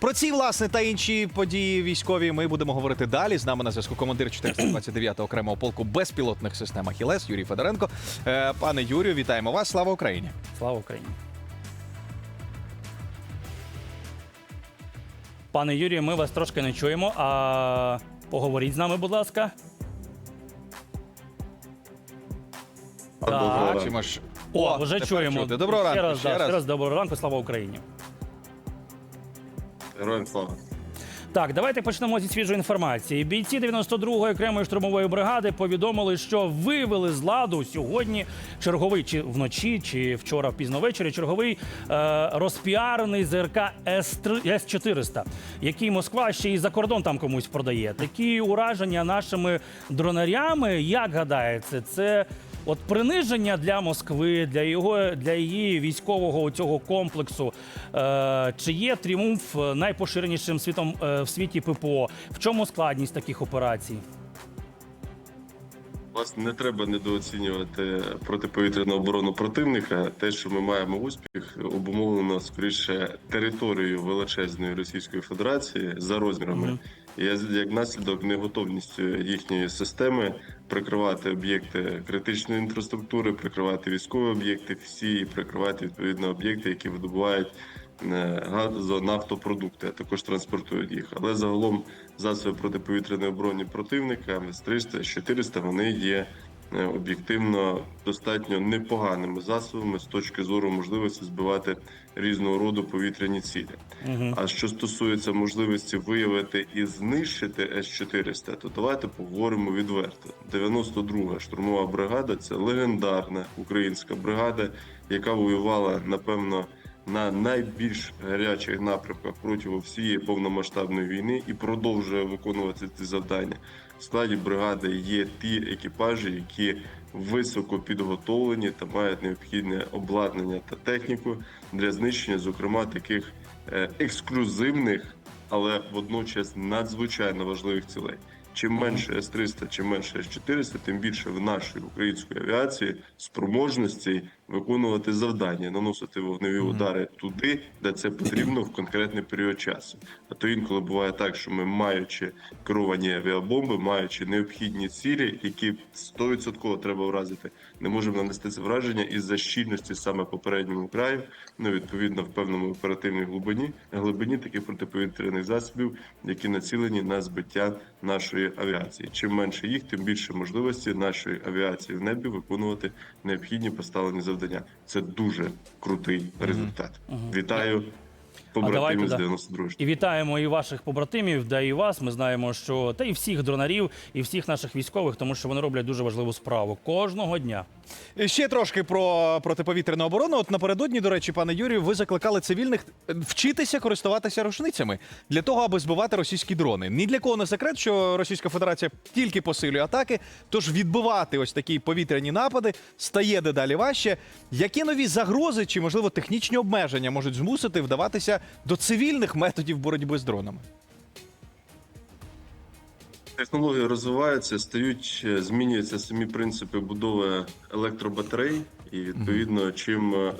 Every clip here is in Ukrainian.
Про ці власне та інші події військові ми будемо говорити далі. З нами на зв'язку командир 429-го окремого полку безпілотних систем Ахілес Юрій Федоренко. Е, Пане Юрію, вітаємо вас. Слава Україні! Слава Україні. Пане Юрію, ми вас трошки не чуємо. А поговоріть з нами, будь ласка. Так. Бачимо ж. О, вже тепер чуємо. чути. Доброго ще ранку. Раз, ще да, раз. ще раз доброго ранку, слава Україні. Героям слава. Так, давайте почнемо зі свіжої інформації. Бійці 92-ї окремої штурмової бригади повідомили, що вивели з ладу сьогодні черговий чи вночі, чи вчора пізно ввечері черговий е, розпіарений ЗРК С-400, який Москва ще й за кордон там комусь продає. Такі ураження нашими дронарями, як гадається, це. От приниження для Москви, для його для її військового цього комплексу. Е, чи є тріумф найпоширенішим світом е, в світі ППО? В чому складність таких операцій? Власне, не треба недооцінювати протиповітряну оборону противника. Те, що ми маємо успіх, обумовлено скоріше територією величезної Російської Федерації за розмірами. І я- як наслідок неготовністю їхньої системи прикривати об'єкти критичної інфраструктури, прикривати військові об'єкти, всі прикривати відповідно об'єкти, які видобувають е, газо, нафтопродукти, а також транспортують їх. Але загалом засоби протиповітряної оборони противника С-300, С-400, вони є е, об'єктивно достатньо непоганими засобами з точки зору можливості збивати різного роду повітряні цілі. Угу. А що стосується можливості виявити і знищити С-400, то давайте поговоримо відверто. 92-га штурмова бригада це легендарна українська бригада, яка воювала напевно на найбільш гарячих напрямках протягом всієї повномасштабної війни і продовжує виконувати ці завдання. В складі бригади є ті екіпажі, які високо підготовлені та мають необхідне обладнання та техніку для знищення, зокрема таких е, ексклюзивних, але водночас надзвичайно важливих цілей. Чим менше С-300, чим менше С-400, тим більше в нашій української авіації спроможності виконувати завдання, наносити вогневі удари туди, де це потрібно в конкретний період часу. А то інколи буває так, що ми, маючи керовані авіабомби, маючи необхідні цілі, які 100% треба вразити, не можемо нанести це враження із-за щільності саме попередньому краю, ну відповідно в певному оперативній глибині, глибині таких протиповітряних засобів, які націлені на збиття нашої авіації. Чим менше їх, тим більше можливості нашої авіації в небі виконувати необхідні поставлені завдання. Це дуже крутий результат. Вітаю побратимів з 92 І вітаємо і ваших побратимів, да і вас. Ми знаємо, що та і всіх дронарів, і всіх наших військових, тому що вони роблять дуже важливу справу кожного дня. Ще трошки про протиповітряну оборону. От напередодні, до речі, пане Юрію, ви закликали цивільних вчитися користуватися рушницями для того, аби збивати російські дрони. Ні для кого не секрет, що Російська Федерація тільки посилює атаки, тож відбивати ось такі повітряні напади стає дедалі важче. Які нові загрози чи можливо технічні обмеження можуть змусити вдаватися до цивільних методів боротьби з дронами? Технології розвиваються, стають, е, змінюються самі принципи будови електробатарей, і відповідно, чим е,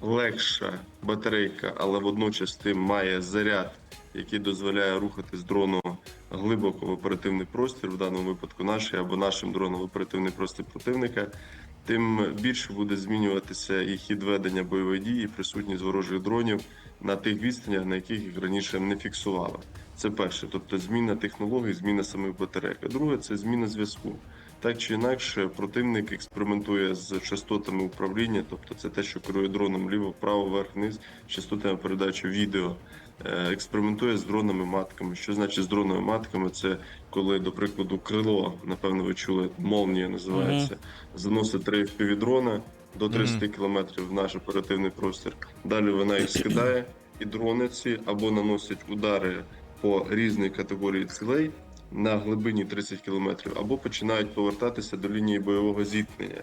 легша батарейка, але водночас тим має заряд, який дозволяє рухати з дрону глибоко в оперативний простір, в даному випадку наш або нашим дроном в оперативний простір противника. Тим більше буде змінюватися і хід ведення бойової дії, і присутність ворожих дронів на тих відстанях, на яких їх раніше не фіксували. Це перше, тобто зміна технологій, зміна самих батарейок. А друге це зміна зв'язку. Так чи інакше, противник експериментує з частотами управління, тобто це те, що керує дроном ліво, вправо, вверх, вниз, частотами передачі відео. Е, Експериментує з дронами матками. Що значить з дронами матками? Це коли, до прикладу, крило, напевно, ви чули, молнія називається, заносить три дрона до 30 кілометрів в наш оперативний простір. Далі вона їх скидає, і дрони ці або наносять удари по різній категорії цілей на глибині 30 кілометрів, або починають повертатися до лінії бойового зіткнення.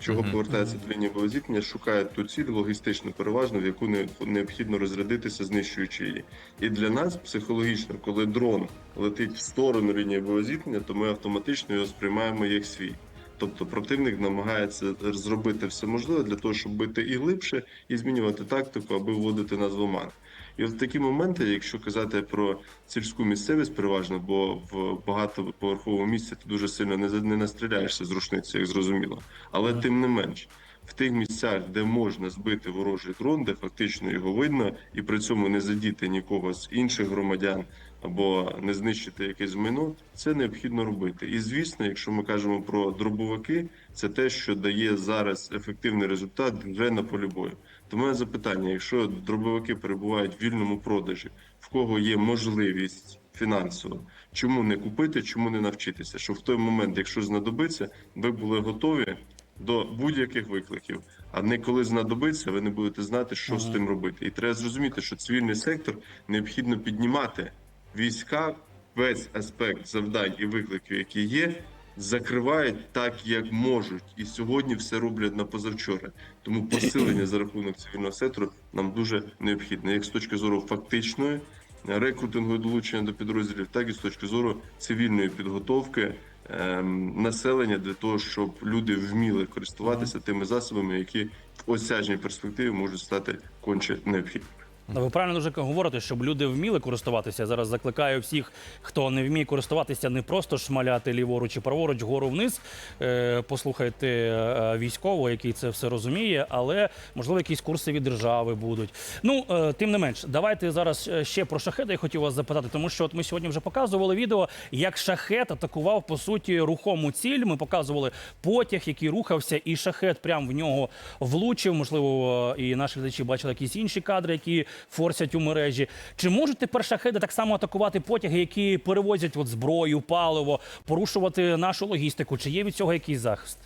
Чого повертається до лінії бойового зіткнення, шукають ту ціль логістично переважно, в яку необхідно розрядитися, знищуючи її. І для нас психологічно, коли дрон летить в сторону лінії бойового зіткнення, то ми автоматично його сприймаємо як свій. Тобто противник намагається зробити все можливе для того, щоб бити і глибше, і змінювати тактику, аби вводити нас в оман. І от такі моменти, якщо казати про сільську місцевість переважно, бо в багатоповерховому місці ти дуже сильно не, не настріляєшся з рушниці, як зрозуміло. Але тим не менш, в тих місцях, де можна збити ворожий дрон, де фактично його видно, і при цьому не задіти нікого з інших громадян або не знищити якесь майно, це необхідно робити. І звісно, якщо ми кажемо про дробовики, це те, що дає зараз ефективний результат вже на полі бою. То моє запитання: якщо дробовики перебувають в вільному продажі, в кого є можливість фінансово, чому не купити, чому не навчитися? Щоб в той момент, якщо знадобиться, ви були готові до будь-яких викликів. А не коли знадобиться, ви не будете знати, що з тим робити. І треба зрозуміти, що цивільний сектор необхідно піднімати війська, весь аспект завдань і викликів, які є, закривають так, як можуть. І сьогодні все роблять на позавчора. Тому посилення за рахунок цивільного сектору нам дуже необхідне, як з точки зору фактичної рекрутингу і долучення до підрозділів, так і з точки зору цивільної підготовки ем, населення для того, щоб люди вміли користуватися тими засобами, які в осяжній перспективі можуть стати конче необхідними. Ну, Ви правильно дуже говорите, щоб люди вміли користуватися. Я Зараз закликаю всіх, хто не вміє користуватися, не просто шмаляти ліворуч і праворуч, гору вниз. Е, послухайте е, військового, який це все розуміє, але можливо якісь курси від держави будуть. Ну е, тим не менш, давайте зараз е, ще про шахеди. Я хотів вас запитати, тому що от ми сьогодні вже показували відео, як шахет атакував по суті рухому ціль. Ми показували потяг, який рухався, і шахет прямо в нього влучив. Можливо, і наші глядачі бачили якісь інші кадри, які форсять у мережі. Чи можуть тепер шахеди так само атакувати потяги, які перевозять от зброю, паливо, порушувати нашу логістику? Чи є від цього якийсь захист?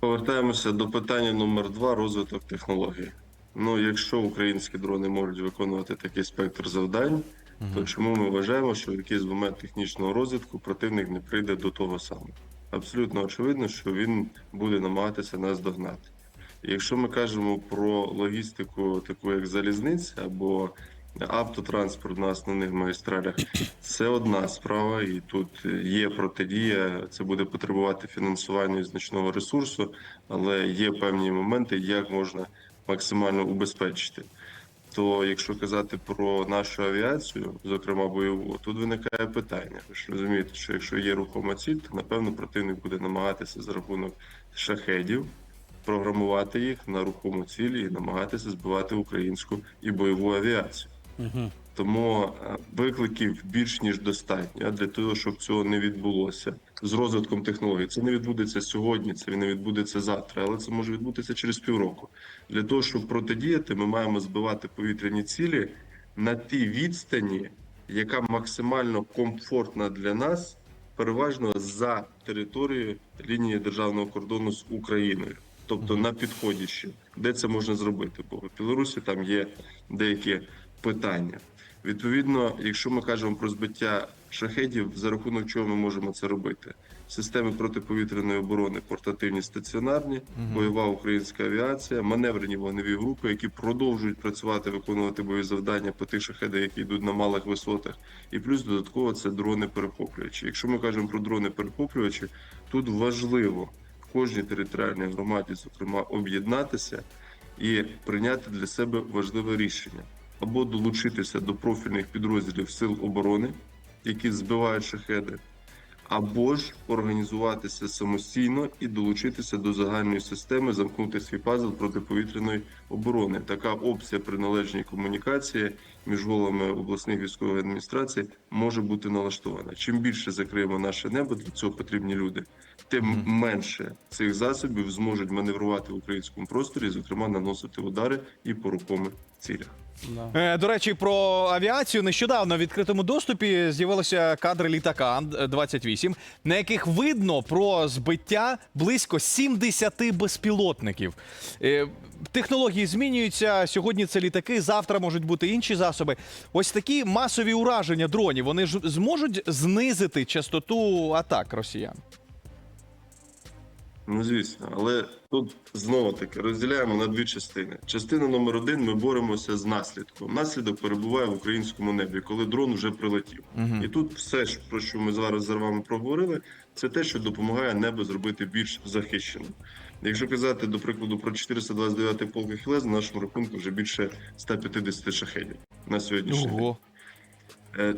Повертаємося до питання номер два розвиток технологій. Ну, якщо українські дрони можуть виконувати такий спектр завдань, то чому ми вважаємо, що в якийсь момент технічного розвитку противник не прийде до того самого? Абсолютно очевидно, що він буде намагатися нас догнати. Якщо ми кажемо про логістику, таку як залізниця або автотранспорт на основних магістралях, це одна справа, і тут є протидія. Це буде потребувати фінансування і значного ресурсу, але є певні моменти, як можна максимально убезпечити. То якщо казати про нашу авіацію, зокрема бойову, тут виникає питання. Ви ж розумієте, що якщо є рухома ціль, то напевно противник буде намагатися за рахунок шахедів програмувати їх на рухому цілі і намагатися збивати українську і бойову авіацію. Угу. Тому е, викликів більш ніж достатньо для того, щоб цього не відбулося з розвитком технологій. Це не відбудеться сьогодні, це не відбудеться завтра, але це може відбутися через півроку. Для того, щоб протидіяти, ми маємо збивати повітряні цілі на тій відстані, яка максимально комфортна для нас, переважно за територією лінії державного кордону з Україною. Тобто на підході ще, де це можна зробити, бо в Білорусі там є деякі питання. Відповідно, якщо ми кажемо про збиття шахедів, за рахунок чого ми можемо це робити? Системи протиповітряної оборони, портативні стаціонарні, бойова українська авіація, маневрені вогневі групи, які продовжують працювати, виконувати бойові завдання по тих шахедах, які йдуть на малих висотах, і плюс додатково це дрони перехоплювачі. Якщо ми кажемо про дрони перехоплювачі, тут важливо кожній територіальній громаді, зокрема, об'єднатися і прийняти для себе важливе рішення або долучитися до профільних підрозділів сил оборони, які збивають шахеди, або ж організуватися самостійно і долучитися до загальної системи, замкнути свій пазл протиповітряної оборони. Така опція при належній комунікації між головами обласних військових адміністрацій може бути налаштована. Чим більше закриємо наше небо, для цього потрібні люди, тим менше цих засобів зможуть маневрувати в українському просторі, зокрема наносити удари і по рухомих цілях. Да. Е, До речі, про авіацію нещодавно в відкритому доступі з'явилися кадри літака Ан-28, на яких видно про збиття близько 70 безпілотників. Е, Технології змінюються. Сьогодні це літаки, завтра можуть бути інші засоби. Ось такі масові ураження дронів. Вони ж зможуть знизити частоту атак росіян. Ну, звісно, але тут знову таки розділяємо на дві частини. Частина номер один: ми боремося з наслідком. Наслідок перебуває в українському небі, коли дрон вже прилетів. І тут все про що ми зараз з вами проговорили, це те, що допомагає небо зробити більш захищеним. Якщо казати, до прикладу, про 429 полк Ахілес, на нашому рахунку вже більше 150 шахедів на сьогоднішній день. Е,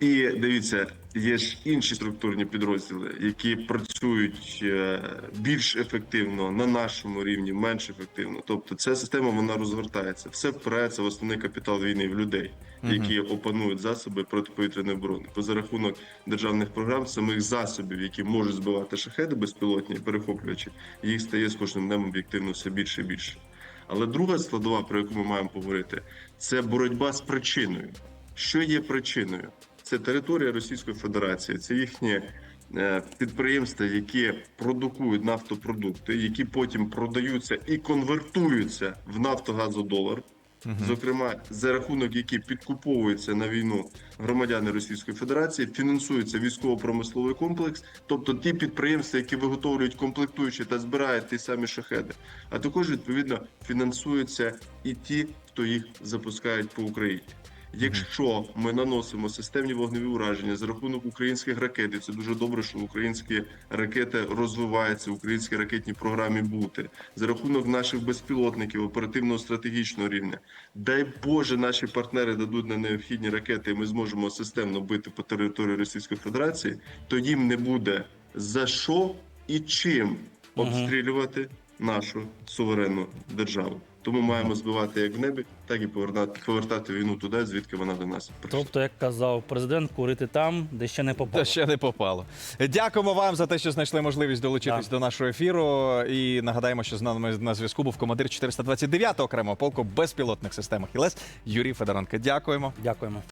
І дивіться, є ж інші структурні підрозділи, які працюють е, більш ефективно на нашому рівні, менш ефективно. Тобто, ця система вона розгортається. Все впирається в основний капітал війни в людей, які опанують засоби протиповітряної оборони. Бо за рахунок державних програм, самих засобів, які можуть збивати шахеди безпілотні, перехоплювачі, їх стає з кожним днем об'єктивно все більше і більше. Але друга складова, про яку ми маємо поговорити, це боротьба з причиною. Що є причиною? Це територія Російської Федерації, це їхні е, підприємства, які продукують нафтопродукти, які потім продаються і конвертуються в нафтогазодолар. Зокрема, за рахунок які підкуповуються на війну громадяни Російської Федерації, фінансується військово-промисловий комплекс, тобто ті підприємства, які виготовлюють комплектуючі та збирають ті самі шахеди, а також відповідно фінансуються і ті, хто їх запускають по Україні. Якщо ми наносимо системні вогневі ураження за рахунок українських ракет, і це дуже добре, що українські ракети розвиваються, українські ракетні програмі бути за рахунок наших безпілотників оперативного стратегічного рівня. Дай Боже, наші партнери дадуть на необхідні ракети, і ми зможемо системно бити по території Російської Федерації, то їм не буде за що і чим обстрілювати нашу суверенну державу. Тому маємо збивати як в небі, так і повертати, повертати війну туди, звідки вона до нас прийшла. Тобто, як казав президент, курити там, де ще не попало. Та ще не попало. Дякуємо вам за те, що знайшли можливість долучитись до нашого ефіру. І нагадаємо, що з нами на зв'язку був командир 429 окремого полку безпілотних систем Ахілес Юрій Федоренко. Дякуємо. Дякуємо.